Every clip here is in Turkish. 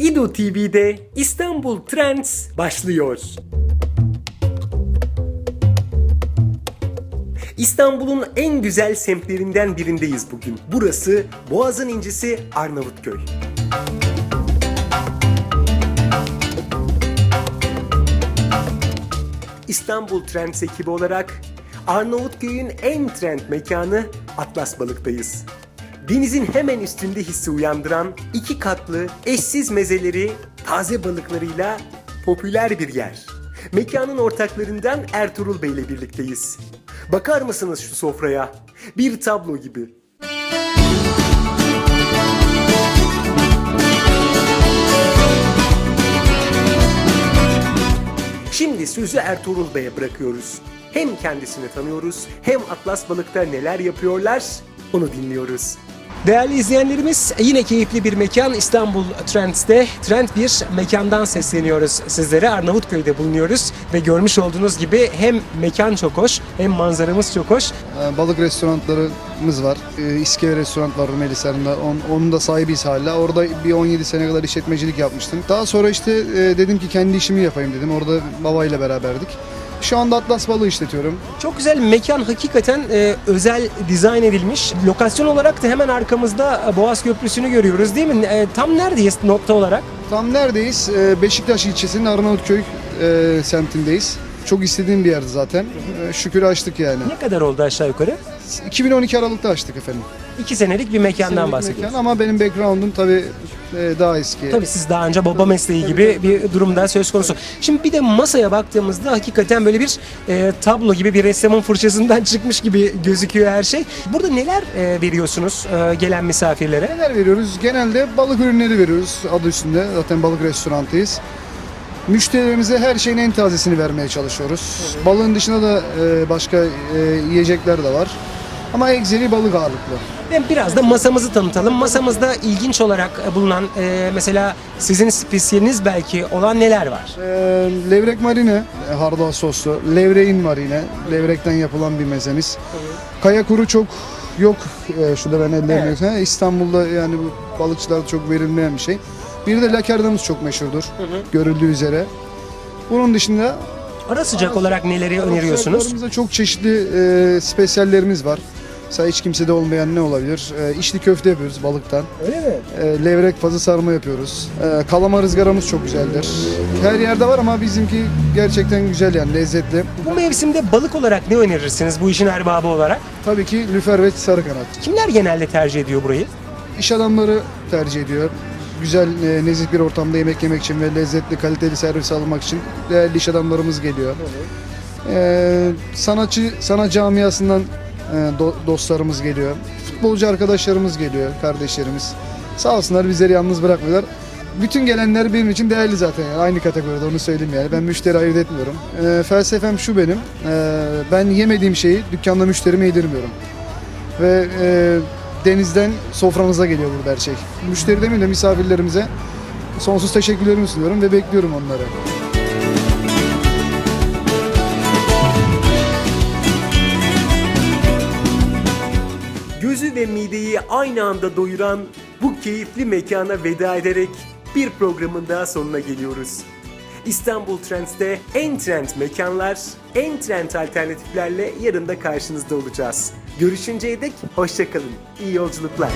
Lido TV'de İstanbul Trends başlıyor. İstanbul'un en güzel semtlerinden birindeyiz bugün. Burası Boğaz'ın incisi Arnavutköy. İstanbul Trends ekibi olarak Arnavutköy'ün en trend mekanı Atlas Balık'tayız. Denizin hemen üstünde hissi uyandıran iki katlı eşsiz mezeleri taze balıklarıyla popüler bir yer. Mekanın ortaklarından Ertuğrul Bey ile birlikteyiz. Bakar mısınız şu sofraya? Bir tablo gibi. Şimdi sözü Ertuğrul Bey'e bırakıyoruz. Hem kendisini tanıyoruz hem Atlas Balık'ta neler yapıyorlar onu dinliyoruz. Değerli izleyenlerimiz yine keyifli bir mekan İstanbul Trends'te Trend bir mekandan sesleniyoruz sizlere. Arnavutköy'de bulunuyoruz ve görmüş olduğunuz gibi hem mekan çok hoş hem manzaramız çok hoş. Ee, Balık restoranlarımız var. Ee, İskele restoran var Rumelihisar'ında. On- Onun da sahibiyiz hala. Orada bir 17 sene kadar işletmecilik yapmıştım. Daha sonra işte e, dedim ki kendi işimi yapayım dedim. Orada babayla beraberdik. Şu anda Atlas Balığı işletiyorum. Çok güzel mekan hakikaten e, özel dizayn edilmiş. Lokasyon olarak da hemen arkamızda Boğaz Köprüsü'nü görüyoruz değil mi? E, tam neredeyiz nokta olarak? Tam neredeyiz? Ee, Beşiktaş ilçesinin Arnavutköy e, semtindeyiz. Çok istediğim bir yerdi zaten. Ee, Şükür açtık yani. Ne kadar oldu aşağı yukarı? 2012 Aralık'ta açtık efendim. İki senelik bir mekandan bahsediyoruz. mekan Ama benim background'um tabii e, daha eski. Tabii siz daha önce baba mesleği gibi bir durumda söz konusu. Şimdi bir de masaya baktığımızda hakikaten böyle bir e, tablo gibi bir ressamın fırçasından çıkmış gibi gözüküyor her şey. Burada neler e, veriyorsunuz e, gelen misafirlere? Neler veriyoruz? Genelde balık ürünleri veriyoruz adı üstünde. Zaten balık restorantıyız. Müşterilerimize her şeyin en tazesini vermeye çalışıyoruz. Balığın dışında da e, başka e, yiyecekler de var. Ama egzeli balık ağırlıklı. Ve biraz da masamızı tanıtalım. Masamızda ilginç olarak bulunan e, mesela sizin spesiyeliniz belki olan neler var? E, levrek marine, e, hardal soslu. Levreğin marine, levrekten yapılan bir mezemiz. Kaya kuru çok yok. E, şurada ben ellerimle Evet. Ha, İstanbul'da yani bu balıkçılarda çok verilmeyen bir şey. Bir de lakardamız çok meşhurdur. Görüldüğü üzere. Bunun dışında Ara sıcak olarak neleri öneriyorsunuz? Sofralarımızda çok çeşitli e, spesiyallerimiz var. Mesela hiç kimsede olmayan ne olabilir? E, içli köfte yapıyoruz balıktan. Öyle mi? E, levrek pazı sarma yapıyoruz. E, kalamar ızgaramız çok güzeldir. Her yerde var ama bizimki gerçekten güzel yani lezzetli. Bu mevsimde balık olarak ne önerirsiniz bu işin erbabı olarak? Tabii ki lüfer ve sarı kanat. Kimler genelde tercih ediyor burayı? İş adamları tercih ediyor. Güzel, e, nezih bir ortamda yemek yemek için ve lezzetli, kaliteli servis almak için değerli iş adamlarımız geliyor. E, sanatçı, sanat camiasından dostlarımız geliyor. Futbolcu arkadaşlarımız geliyor, kardeşlerimiz. Sağ olsunlar bizleri yalnız bırakmıyorlar. Bütün gelenler benim için değerli zaten yani aynı kategoride onu söyleyeyim yani. Ben müşteri ayırt etmiyorum. E, felsefem şu benim. e, ben yemediğim şeyi dükkanda müşterime yedirmiyorum. Ve e, denizden soframıza geliyor burada her şey. Müşteri demeyeyim de misafirlerimize sonsuz teşekkürlerimi sunuyorum ve bekliyorum onları. Ve mideyi aynı anda doyuran bu keyifli mekana veda ederek bir programın daha sonuna geliyoruz. İstanbul Trends'te en trend mekanlar, en trend alternatiflerle yarın da karşınızda olacağız. Görüşünceye dek hoşçakalın. İyi yolculuklar.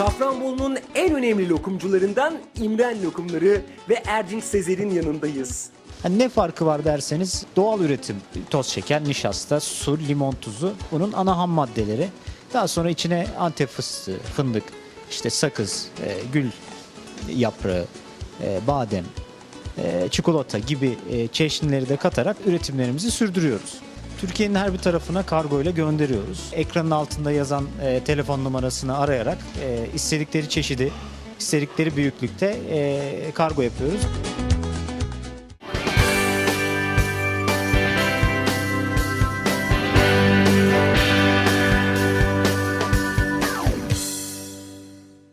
Safranbolu'nun en önemli lokumcularından İmren Lokumları ve Erdinç Sezer'in yanındayız. Hani ne farkı var derseniz doğal üretim toz şeker, nişasta, su, limon tuzu bunun ana ham maddeleri. Daha sonra içine antep fıstığı, fındık, işte sakız, e, gül yaprağı, e, badem, e, çikolata gibi e, çeşnileri de katarak üretimlerimizi sürdürüyoruz. Türkiye'nin her bir tarafına kargo ile gönderiyoruz. Ekranın altında yazan e, telefon numarasını arayarak e, istedikleri çeşidi, istedikleri büyüklükte e, kargo yapıyoruz.